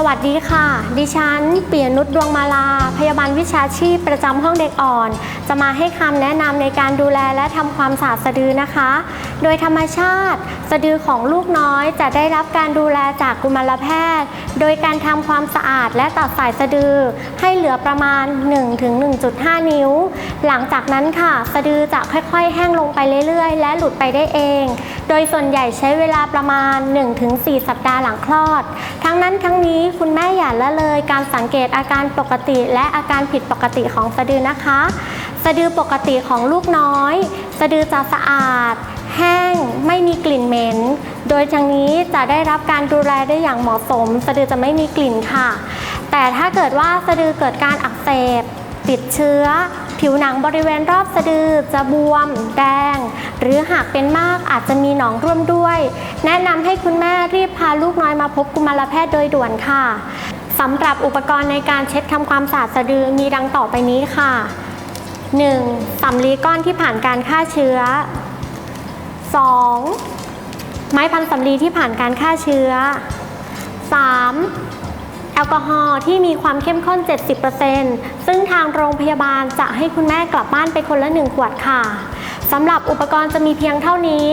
สวัสดีค่ะ ดิฉันเปียนุชดวงมาลา พยาบาลวิชาชีพประจำห้องเด็กอ่อน จะมาให้คำแนะนำในการดูแลและทำความสะอาดสะดือนะคะ โดยธรรมชาติ สะดือของลูกน้อยจะได้รับการดูแลจากกุมารแพทย์ โดยการทำความสะอาดและตัดสายสะดือ ให้เหลือประมาณ 1-1.5 นิ้ว หลังจากนั้นค่ะ สะดือจะค่อยๆ แห้งลงไปเรื่อยๆ และหลุดไปได้เอง โดยส่วนใหญ่ใช้เวลาประมาณ 1-4 สัปดาห์หลังคลอด ทั้งนั้นทั้งนี้คุณแม่อย่าละเลย การสังเกตอาการปกติ และอาการผิดปกติของสะดือนะคะ สะดือปกติของลูกน้อย สะดือจะสะอาด แห้ง ไม่มีกลิ่นเหม็น โดยทางนี้จะได้รับการดูแลได้อย่างเหมาะสม สะดือจะไม่มีกลิ่นค่ะ แต่ถ้าเกิดว่าสะดือเกิดการอักเสบ ติดเชื้อ ผิวหนังบริเวณรอบสะดือจะบวม แดง หรือหากเป็นมากอาจจะมีหนองร่วมด้วย แนะนำให้คุณแม่รีบพาลูกน้อยมาพบกุมารแพทย์โดยด่วนค่ะสำหรับอุปกรณ์ในการเช็ดทำความสะอาดสะดือมีดังต่อไปนี้ค่ะ 1. สำลีก้อนที่ผ่านการฆ่าเชื้อ 2. ไม้พันสำลีที่ผ่านการฆ่าเชื้อ 3. แอลกอฮอล์ที่มีความเข้มข้น 70%ซึ่งทางโรงพยาบาลจะให้คุณแม่กลับบ้านไปคนละ 1 ขวดค่ะสำหรับอุปกรณ์จะมีเพียงเท่านี้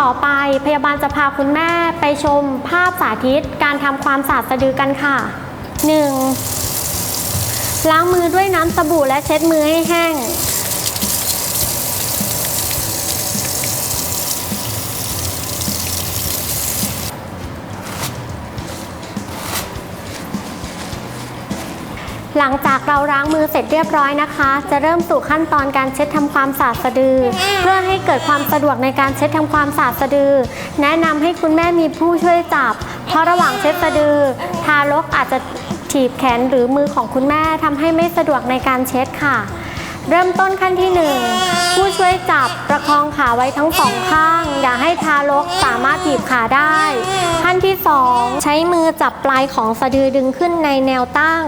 ต่อไปพยาบาลจะพาคุณแม่ไปชมภาพสาธิต การทำความสะอาดสะดือกันค่ะ 1. ล้างมือด้วยน้ำสบู่และเช็ดมือให้แห้ง หลังจากเราล้างมือเสร็จเรียบร้อยนะคะ จะเริ่มสู่ขั้นตอนการเช็ดทำความสะอาดสะดือ เพื่อให้เกิดความสะดวกในการเช็ดทำความสะอาดสะดือ แนะนำให้คุณแม่มีผู้ช่วยจับ เพราะระหว่างเช็ดสะดือ ทารกอาจจะถีบแขนหรือมือของคุณแม่ทำให้ไม่สะดวกในการเช็ดค่ะ เริ่มต้นขั้นที่ 1 ผู้ช่วยจับประคองขาไว้ทั้งสองข้าง อย่าให้ทารกสามารถถีบขาได้ ขั้นที่ 2 ใช้มือจับปลายของสะดือดึงขึ้นในแนวตั้ง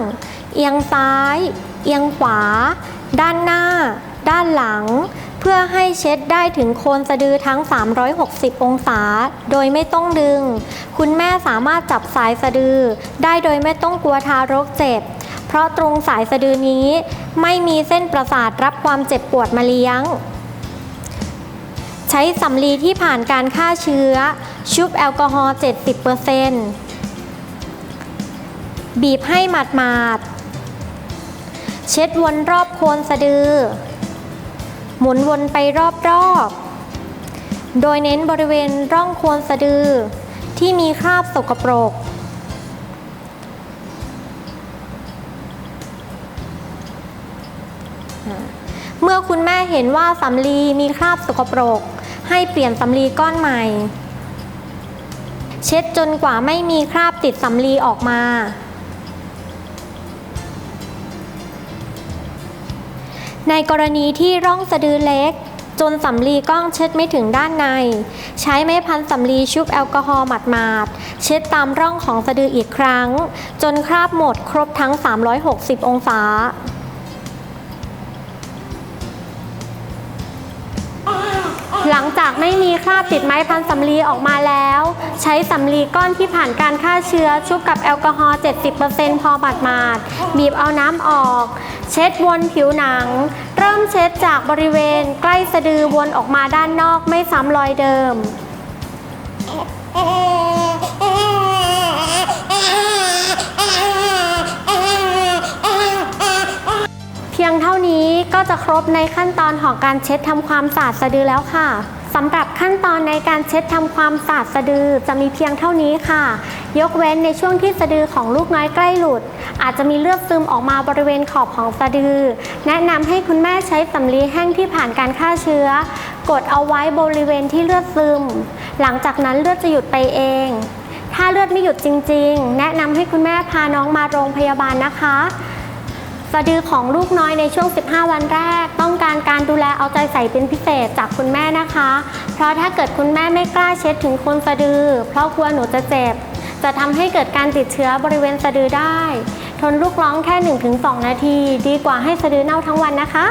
เอียงซ้าย เอียงขวา ด้านหน้า ด้านหลัง เพื่อให้เช็ดได้ถึงโคนสะดือทั้ง 360 องศา โดยไม่ต้องดึง คุณแม่สามารถจับสายสะดือ ได้โดยไม่ต้องกลัวทารกเจ็บ เพราะตรงสายสะดือนี้ ไม่มีเส้นประสาทรับความเจ็บปวดมาเลี้ยงใช้สำลีที่ผ่านการฆ่าเชื้อ ชุบแอลกอฮอล์ 70%บีบให้หมาดๆ เช็ดวนรอบโคนสะดือ หมุนวนไปรอบๆ โดยเน้นบริเวณร่องโคนสะดือ ที่มีคราบสกปรก เมื่อคุณแม่เห็นว่าสำลีมีคราบสกปรก ให้เปลี่ยนสำลีก้อนใหม่ เช็ดจนกว่าไม่มีคราบติดสำลีออกมา ในกรณีที่ร่องสะดือเล็ก จนสำลีกล้องเช็ดไม่ถึงด้านใน ใช้ไม้พันสำลีชุบแอลกอฮอล์หมาดๆ เช็ดตามร่องของสะดืออีกครั้ง จนคราบหมดครบทั้ง 360 องศา หลังจากไม่มีคราบติดไม้พันสำลีออกมาแล้ว ใช้สำลีก้อนที่ผ่านการฆ่าเชื้อชุบกับแอลกอฮอล์ 70%พอบาดมาดบีบเอาน้ำออก เช็ดวนผิวหนัง เริ่มเช็ดจากบริเวณใกล้สะดือวนออกมาด้านนอกไม่ซ้ำรอยเดิม ครบในขั้นตอนของการเช็ดทำความสะอาดสะดือแล้วค่ะสำหรับขั้นตอนในการเช็ดทำความสะอาดสะดือจะมีเพียงเท่านี้ค่ะ ยกเว้นในช่วงที่สะดือของลูกน้อยใกล้หลุด อาจจะมีเลือดซึมออกมาบริเวณขอบของสะดือ แนะนำให้คุณแม่ใช้สำลีแห้งที่ผ่านการฆ่าเชื้อ กดเอาไว้บริเวณที่เลือดซึม หลังจากนั้นเลือดจะหยุดไปเอง ถ้าเลือดไม่หยุดจริง ๆ แนะนำให้คุณแม่พาน้องมาโรงพยาบาลนะคะ สะดือของลูกน้อยในช่วง 15 วันแรก ต้องการการดูแลเอาใจใส่เป็นพิเศษจากคุณแม่นะคะ เพราะถ้าเกิดคุณแม่ไม่กล้าเช็ดถึงคนสะดือ เพราะกลัวหนูจะเจ็บ จะทำให้เกิดการติดเชื้อบริเวณสะดือได้ ทนลูกร้องแค่ 1-2 นาที ดีกว่าให้สะดือเน่าทั้งวันนะคะ